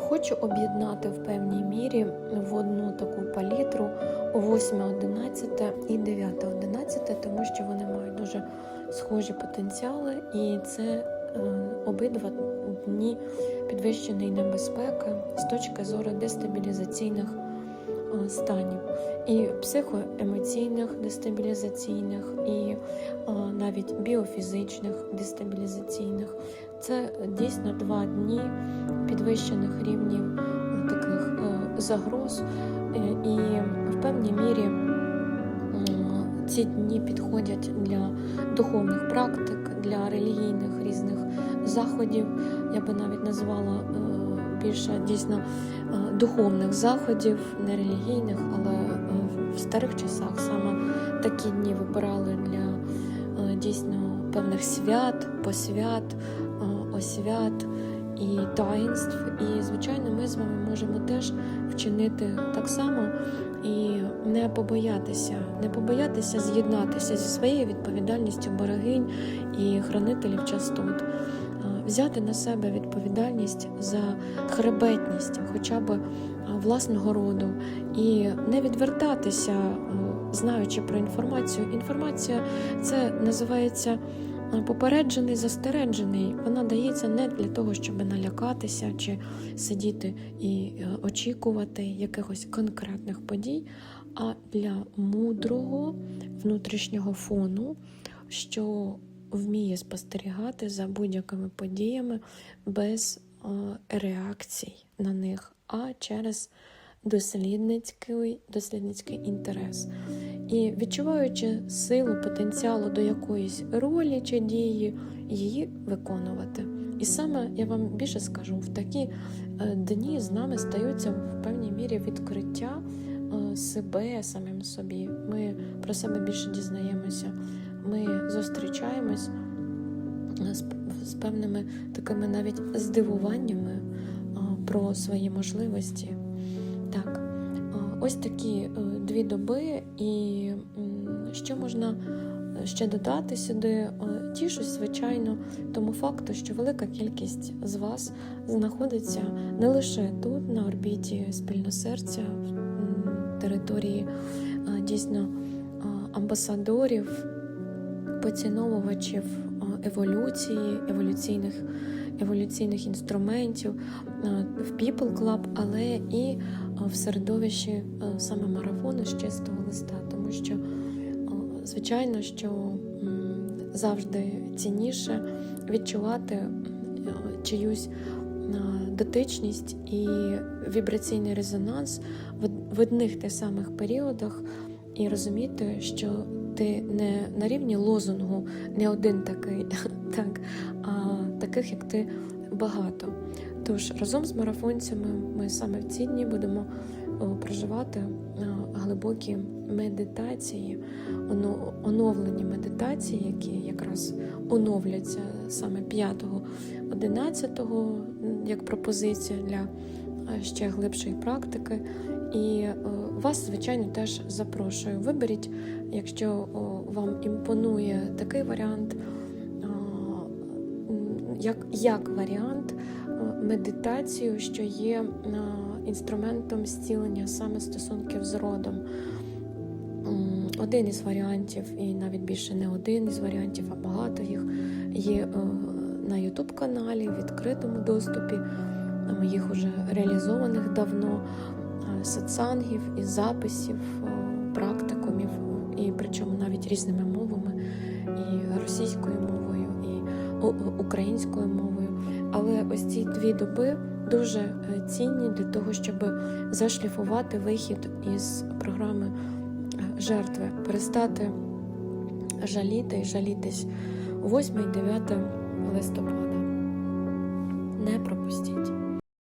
Хочу об'єднати в певній мірі в одну таку палітру 8, 11 і 9, 11, тому що вони мають дуже схожі потенціали, і це е, обидва дні підвищеної небезпеки з точки зору дестабілізаційних станів, і психоемоційних дестабілізаційних, і е, навіть біофізичних дестабілізаційних. Це дійсно два дні підвищених рівнів е, таких е, загроз, і в певній мірі ці дні підходять для духовних практик, для релігійних різних заходів. Я би навіть назвала більше дійсно е, духовних заходів, не релігійних, але е, в старих часах саме такі дні вибирали для е, дійсно певних свят, посвят, освят і таїнств. І, звичайно, ми з вами можемо теж вчинити так само і не побоятися, не побоятися з'єднатися зі своєю відповідальністю берегинь і хранителів частот. Е, Взяти на себе відповідальність за хребетність, хоча б е, власного роду, і не відвертатися, е, знаючи про інформацію. Інформація це називається попереджений, застережений. Вона дається не для того, щоб налякатися чи сидіти і очікувати якихось конкретних подій, а для мудрого внутрішнього фону, що вміє спостерігати за будь-якими подіями без е, реакцій на них, а через дослідницький, дослідницький інтерес. І відчуваючи силу потенціалу до якоїсь ролі чи дії, її виконувати. І саме я вам більше скажу, в такі е, дні з нами стаються в певній мірі відкриття е, себе самим собі. Ми про себе більше дізнаємося. Ми зустрічаємось е, з, певними такими навіть здивуваннями е, про свої можливості. Так, е, ось такі дві доби, і що можна ще додати сюди? Тішусь, звичайно, тому факту, що велика кількість з вас знаходиться не лише тут, на орбіті спільносерця, в території дійсно амбасадорів, поціновувачів е, еволюції, еволюційних, еволюційних інструментів е, в People Club, але і е, в середовищі саме марафону з чистого листа, тому що, звичайно, що завжди цінніше відчувати чиюсь дотичність і вібраційний резонанс в одних тих самих періодах, і розуміти, що ти не на рівні лозунгу, не один такий, так, а таких, як ти, багато. Тож разом з марафонцями ми саме в ці дні будемо проживати глибокі медитації, оновлені медитації, які якраз оновляться саме 5-го, 11-го, як пропозиція для ще глибшої практики. І е, вас, звичайно, теж запрошую. Виберіть, якщо вам імпонує такий варіант, як, як варіант е, медитацію, що є е, інструментом зцілення саме стосунків з родом. Один із варіантів, і навіть більше не один із варіантів, а багато їх є е, на YouTube каналі в відкритому доступі. Моїх уже реалізованих давно сатсангів і записів, практикумів, і причому навіть різними мовами, і російською мовою, і українською мовою. Але ось ці дві доби дуже е, цінні для того, щоб зашліфувати вихід із програми е, жертви, перестати жаліти і жалітись 8 і 9 листопада. Не пропустіть.